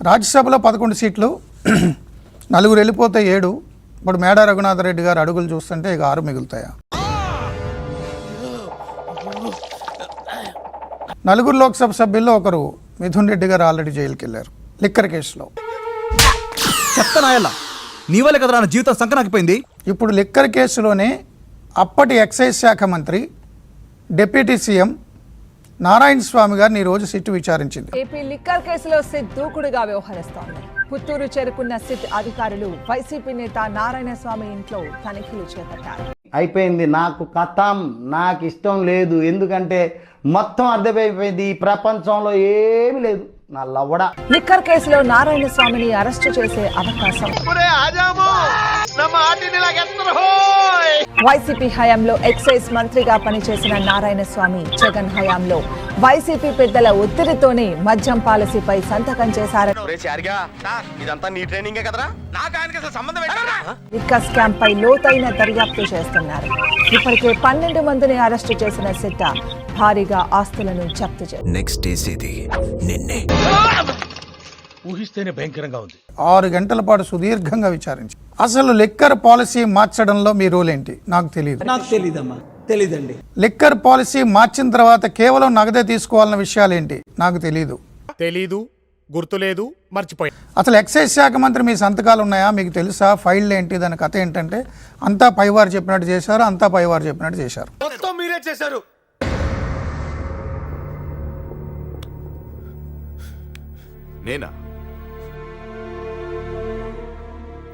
రాజ్యసభలో పదకొండు సీట్లు నలుగురు వెళ్ళిపోతే ఏడు. ఇప్పుడు మేడా రఘునాథరెడ్డి గారు అడుగులు చూస్తుంటే ఇక ఆరు మిగులుతాయా? నలుగురు లోక్సభ సభ్యుల్లో ఒకరు మిథున్ రెడ్డి గారు ఆల్రెడీ జైలుకి వెళ్ళారు లిక్కర్ కేసులో. చెత్త నాయలా నీ వల్ల కదా నా జీవితం సంకనాకిపోయింది? ఇప్పుడు లిక్కర్ కేసులోనే అప్పటి ఎక్సైజ్ శాఖ మంత్రి డిప్యూటీ సీఎం నారాయణ స్వామి గారిని ఈరోజు సిట్టు విచారించింది. ఏపీ లిక్కర్ కేసులో సిట్ దూకుడుగా వ్యవహరిస్తోంది. పుత్తూరు చేరుకున్న సిట్ అధికారులు వైసీపీ నేత నారాయణ స్వామి ఇంట్లో తనిఖీలు చేపట్టారు. అయిపోయింది. నాకు కథం నాకు ఇష్టం లేదు. ఎందుకంటే మొత్తం అర్థమైపోయింది. ఈ ప్రపంచంలో ఏమీ లేదు. నా లవడ. లిక్కర్ కేసులో నారాయణ స్వామిని అరెస్టు చేసే అవకాశం. వైసీపీ హయాంలో ఎక్సైజ్ మంత్రిగా పనిచేసిన నారాయణ స్వామి జగన్ హయాంలో. వైసీపీ పెద్దల ఒత్తిడితోనే మద్యం పాలసీపై సంతకం చేశారని స్కామ్ పై లోతైన దర్యాప్తు చేస్తున్నారు. ఇప్పటికే పన్నెండు మందిని అరెస్టు చేసిన సిట్ట భారీగా ఆస్తులను జప్తు చేశారు నెక్స్ట్ వేసేది నిన్నే. ఊహిస్తేనే భయంకరంగా ఉంది. ఆరు గంటల పాటు సుదీర్ఘంగా విచారించి అసలు లిక్కర్ పాలసీ మార్చడంలో మీ రోల్ ఏంటి? నాకు తెలియదు నాకు తెలీదమ్మా. తెలీదండి. లిక్కర్ పాలసీ మార్చిన తర్వాత కేవలం నగదే తీసుకోవాలన్న విషయాలు ఏంటి? నాకు తెలియదు తెలీదు గుర్తులేదు మర్చిపోయి. అసలు ఎక్సైజ్ శాఖ మంత్రి మీ సంతకాలు ఉన్నాయా? మీకు తెలుసా? ఫైల్ ఏంటి? దాని కథ ఏంటంటే అంతా పైవారు చెప్పినట్టు చేశారు అంతా పైవారు చెప్పినట్టు చేశారు. మొత్తం మీరే చేశారు. నేనా?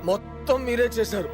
మొత్తం మీరే చేశారు.